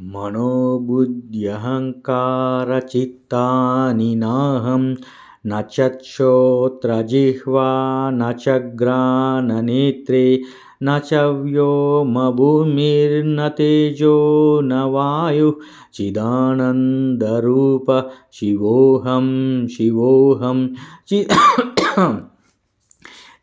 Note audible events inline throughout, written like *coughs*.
मनोबुद्ध्यहङ्कारचित्तानि नाहं न चक्षोत्रजिह्वा न च ग्राणनेत्रे, न च व्योमभूमिर्न तेजो, न वायुः, चिदानन्दरूप, शिवोऽहं शिवोऽहं, चि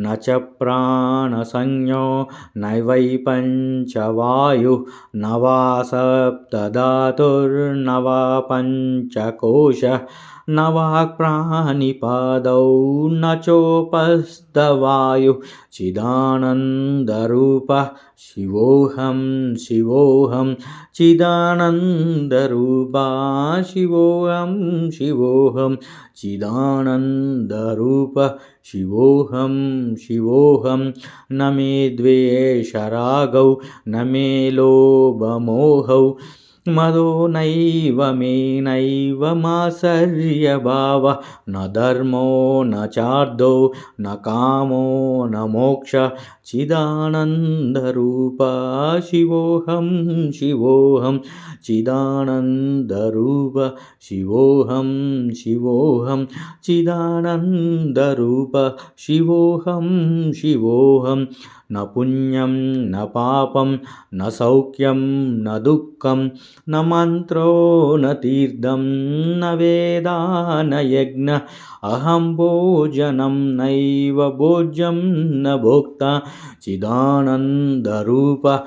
न च प्राणसंज्ञो नैवै पञ्चवायुः न वा सप्तधातुर्न वा पञ्चकोशः न वाक्प्राणिपादौ न चोपस्तवायुः चिदानन्दरूपः शिवोऽहं शिवोऽहं चिदानन्दरूपा शिवोऽहं शिवोऽहं चिदानन्दरूप शिवोऽहं शिवोऽहं। न मे द्वेषरागौ न मे लोभमोहौ। मदो नैव मे नैव मासर्यभावः न धर्मो न चार्दो न कामो न मोक्ष चिदानन्दरूप शिवोऽहं शिवोऽहं चिदानन्दरूप शिवोऽहं शिवोऽहं चिदानन्दरूप शिवोऽहं शिवोऽहं न पुण्यं न पापं न सौख्यं न दुःखं न मन्त्रो न तीर्थं न वेदा न यज्ञ। अहं भोजनं नैव भोज्यं न भोक्ता। चिदानन्दरूप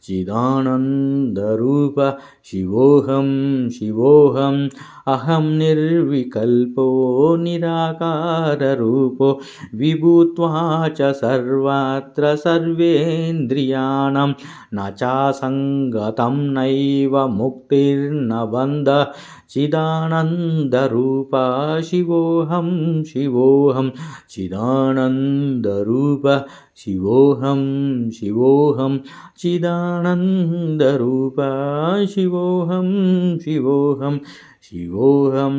चिदानन्दरूप शिवोऽहं शिवोऽहम् अहं निर्विकल्पो निराकाररूपो विभूत्वा च सर्वत्र सर्वेन्द्रियाणां न चासङ्गतं नैव मुक्तिर्न बन्ध। चिदानन्दरूप शिवोऽहं शिवोऽहं चिदानन्दरूप शिवोऽहं शिवोऽहं चिदानन्दरूप शिवोऽहं शिवोऽहं शिवोऽहं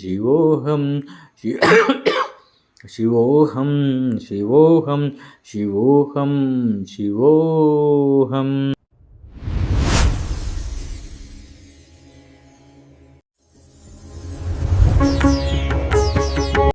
शिवोऽहं *coughs* शिवोऽहं शिवोऽहं शिवोऽहं शिवोऽहम्